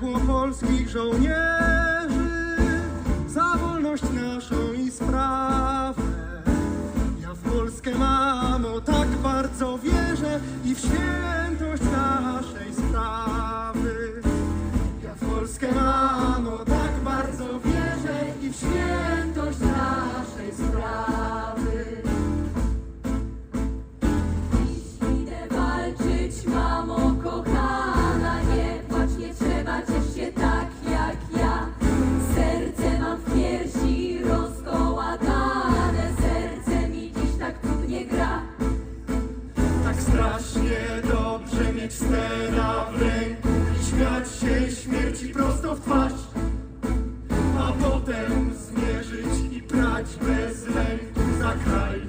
rzekło polskich żołnierzy za wolność naszą i sprawę. Ja w Polskę, mamo, tak bardzo wierzę i w świętość naszej sprawy. Ja w Polskę, mamo, tak bardzo wierzę i w świętość tak strasznie dobrze mieć stena w ręku i śmiać się śmierci prosto w twarz, a potem zmierzyć i prać bez lęku za kraj.